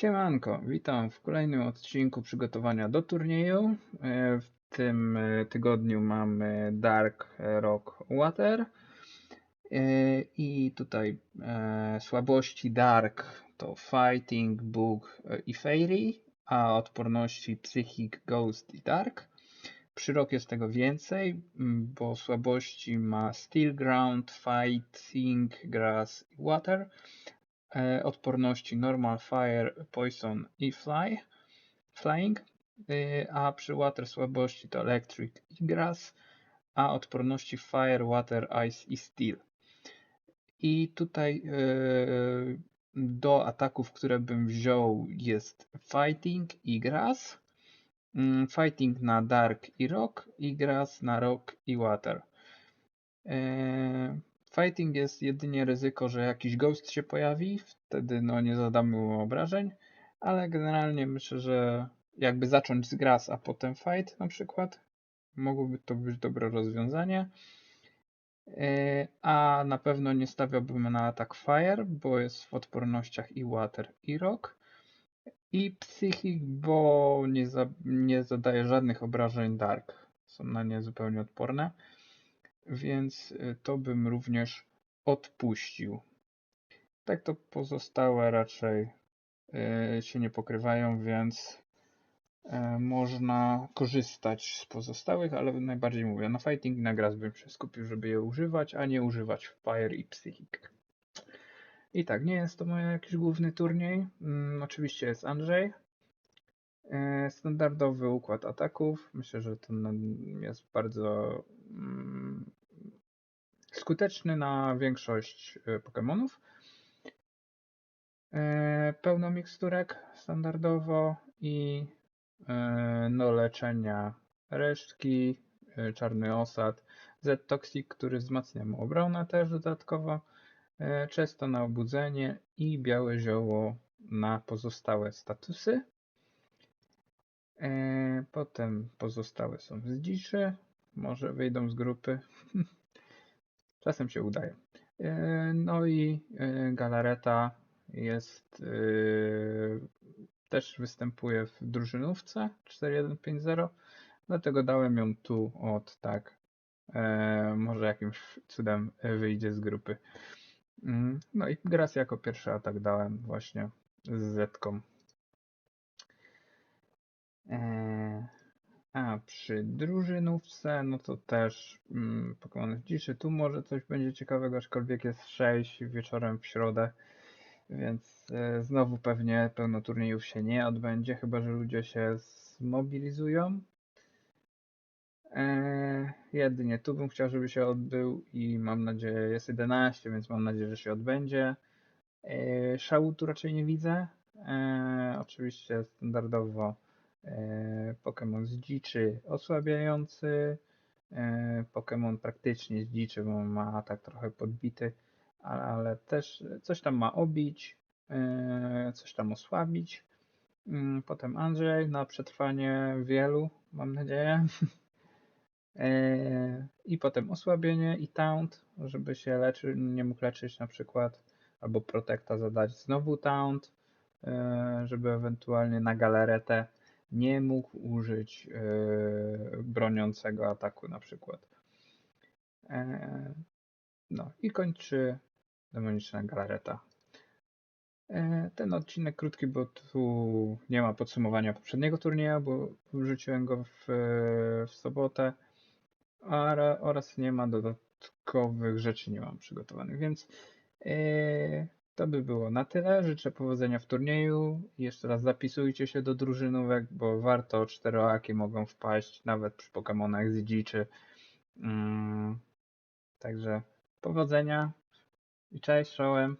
Siemanko, witam w kolejnym odcinku przygotowania do turnieju. E, W tym e, tygodniu mamy Dark Rock Water. E, I tutaj słabości Dark to Fighting, Bug i Fairy, a odporności Psychic, Ghost i Dark. Przy Rock jest tego więcej, bo słabości ma Steel Ground, Fighting, Grass i Water odporności Normal Fire, Poison i Fly, Flying, e, a przy Water słabości to Electric i Grass, a odporności Fire, Water, Ice i Steel. I tutaj e, do ataków, które bym wziął jest Fighting i Grass, mm, Fighting na Dark i Rock i Grass na Rock i Water. E, Fighting jest jedynie ryzyko, że jakiś ghost się pojawi, wtedy no nie zadamy mu obrażeń, ale generalnie myślę, że jakby zacząć z grass, a potem fight na przykład, mogłoby to być dobre rozwiązanie. E, A na pewno nie stawiałbym na atak fire, bo jest w odpornościach i water i rock. I psychic, bo nie, za, nie zadaje żadnych obrażeń dark. Są na nie zupełnie odporne więc y, to bym również odpuścił. Tak to pozostałe raczej y, się nie pokrywają, więc y, można korzystać z pozostałych, ale najbardziej mówię, na fighting i na grass bym się skupił, żeby je używać, a nie używać fire i psychic. I tak, nie jest to mój jakiś główny turniej. Mm, oczywiście jest Andrzej. Standardowy układ ataków. Myślę, że ten jest bardzo skuteczny na większość e, Pokémonów. E, Pełno miksturek standardowo i e, no leczenia resztki, czarny osad, Z-Toxic, który wzmacnia mu obronę też dodatkowo, często na obudzenie i białe zioło na pozostałe statusy. Potem pozostałe są z dziczy, może wyjdą z grupy. Czasem się udaje. E, No i e, galareta jest e, też występuje w drużynówce 4150, dlatego dałem ją tu od tak. Może jakimś cudem wyjdzie z grupy. Mm, No i Gras jako pierwszy atak dałem właśnie z Zetką. E, A przy drużynówce, no to też mm, Pokémon w dziczy. Tu może coś będzie ciekawego, aczkolwiek jest 6 wieczorem w środę, więc e, znowu pewnie pełno turniejów się nie odbędzie, chyba że ludzie się zmobilizują. E, jedynie tu bym chciał, żeby się odbył i mam nadzieję, jest 11, więc mam nadzieję, że się odbędzie. E, szału tu raczej nie widzę. E, oczywiście standardowo Pokémon z dziczy osłabiający, e, Pokémon praktycznie z dziczy, bo ma atak trochę podbity, ale, też coś tam ma obić, e, coś tam osłabić. Mm, Potem Andrzej na przetrwanie wielu, mam nadzieję. E, I potem osłabienie i taunt, żeby się leczy, nie mógł leczyć na przykład, albo protekta zadać znowu taunt, e, żeby ewentualnie na galaretę nie mógł użyć e, broniącego ataku na przykład. E, No i kończy demoniczna galareta. E, Ten odcinek krótki, bo tu nie ma podsumowania poprzedniego turnieju, bo wrzuciłem go w, w sobotę ara- oraz nie ma dodatkowych rzeczy, nie mam przygotowanych, więc e, to by było na tyle. Życzę powodzenia w turnieju. Jeszcze raz zapisujcie się do drużynówek, bo warto czteroaki mogą wpaść nawet przy Pokemonach z dziczy. Mm, Także powodzenia i cześć, czołem.